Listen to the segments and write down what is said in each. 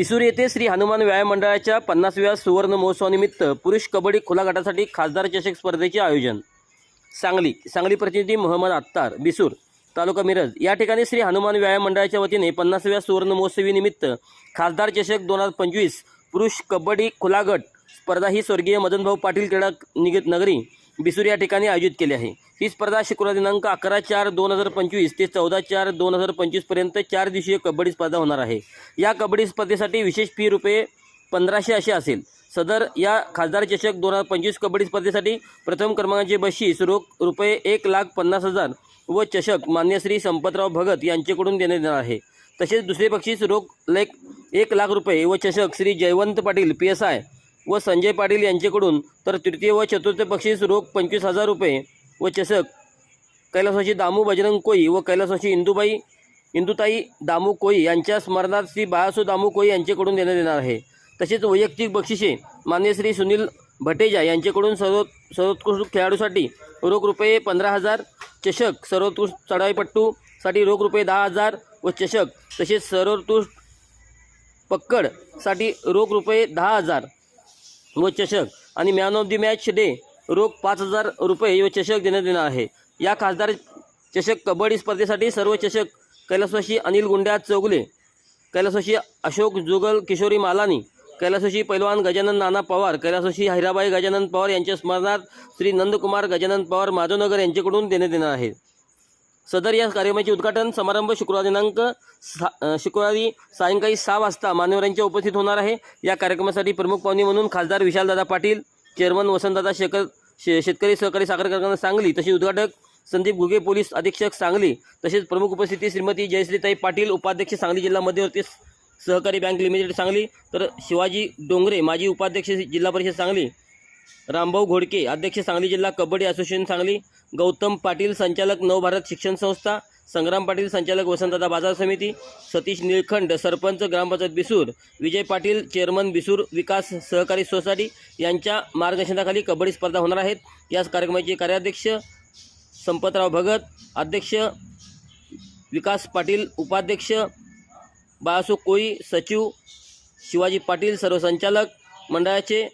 बिसूर येथे श्री हनुमान व्यायाम मंडळाच्या पन्नासव्या सुवर्ण महोत्सवानिमित्त पुरुष कबड्डी खुला गटासाठी खासदार चषक स्पर्धेचे आयोजन. सांगली सांगली प्रतिनिधी मोहम्मद अत्तार बिसूर तालुका मिरज. या ठिकाणी श्री हनुमान व्यायाम मंडळाच्या वतीने पन्नासव्या सुवर्ण महोत्सवीनिमित्त खासदार चषक दोन हजार पंचवीस पुरुष कबड्डी खुला गट स्पर्धा ही स्वर्गीय मदनभाऊ पाटील क्रीडा निगेत नगरी बिसूर या ठिकाणी आयोजित केली आहे. ही स्पर्धा शुक्रवार दिनांक अकरा चार दोन हजार पंचवीस ते चौदा चार दोन हजार पंचवीसपर्यंत चार दिवसीय कबड्डी स्पर्धा होणार आहे. या कबड्डी स्पर्धेसाठी विशेष फी रुपये पंधराशे असे असेल. सदर या खासदार चषक दोन हजार पंचवीस कबड्डी स्पर्धेसाठी प्रथम क्रमांकाचे बशीस रोख रुपये एक लाख पन्नास हजार व चषक मान्यश्री संपतराव भगत यांच्याकडून देण्यात येणार आहे. तसेच दुसरे बक्षीस रोख लेख एक लाख रुपये व चषक Shri Jaywant Patil P S I व संजय पाटील यांच्याकडून तर तृतीय व चतुर्थ बक्षीस रोख पंचवीस हजार रुपये व चषक कैलासवासी दामू बजरंग कोई व कैलासवासी इंदुबाई इंदुताई दामू कोई यांच्या स्मरणार्थ श्री बाळासो दामू कोई यांच्याकडून देण्यात येणार आहे. तसेच वैयक्तिक बक्षिसे मान्य श्री सुनील भटेजा यांच्याकडून सर्व सर्वोत्कृष्ट खेळाडूसाठी रोख रुपये पंधरा हजार चषक सर्वोत्कृष्ट चढाईपट्टूसाठी रोख रुपये दहा हजार व चषक तसेच सर्वोत्कृष्ट पक्कडसाठी रोख रुपये दहा हजार व चषक आणि मॅन ऑफ दी मॅच डे रोख पाच हजार रुपये व चषक देण्यात येणार आहे. या खासदार चषक कबड्डी स्पर्धेसाठी सर्व चषक कैलासवाशी अनिल गुंड्या चौगले कैलासवाशी अशोक जुगल किशोरी मालानी कैलासवाशी पैलवान गजानन नाना पवार कैलासवाशी हिराबाई गजानन पवार यांच्या स्मरणार्थ श्री नंदकुमार गजानन पवार माधवनगर यांच्याकडून देण्यात येणार आहे. सदर या कार्यक्रमाचे उद्घाटन समारंभ शुक्रवार दिनांक सा शुक्रवारी सायंकाळी सहा वाजता मान्यवरांच्या उपस्थित होणार आहे. या कार्यक्रमासाठी प्रमुख पाहुणे म्हणून खासदार विशालदादा पाटील चेअरमन वसंतदादा शेखर शे शेतकरी सहकारी साखर कारखाना सांगली तसेच उद्घाटक संदीप घुगे पोलीस अधीक्षक सांगली तसेच प्रमुख उपस्थिती श्रीमती जयश्रीताई पाटील उपाध्यक्ष सांगली जिल्हा मध्यवर्ती सहकारी बँक लिमिटेड सांगली तर शिवाजी डोंगरे माजी उपाध्यक्ष जिल्हा परिषद सांगली रामभाऊ घोडके अध्यक्ष सांगली जिल्हा कबड्डी असोसिएशन सांगली गौतम पाटील संचालक नवभारत शिक्षण संस्था संग्राम पाटील संचालक वसंतदादा बाजार समिती सतीश निळखंड सरपंच ग्रामपंचायत बिसूर विजय पाटील चेअरमन बिसूर विकास सहकारी सोसायटी यांच्या मार्गदर्शनाखाली कबड्डी स्पर्धा होणार आहेत. याच कार्यक्रमाचे कार्याध्यक्ष संपतराव भगत अध्यक्ष विकास पाटील उपाध्यक्ष बाळासो कोळी सचिव शिवाजी पाटील सर्व संचालक मंडळाचे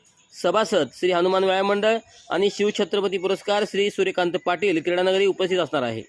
सभासद श्री हनुमान व्यायाम मंडळ आणि शिवछत्रपती पुरस्कार श्री सूर्यकांत पाटील क्रीडानगरी उपस्थित असणार आहे.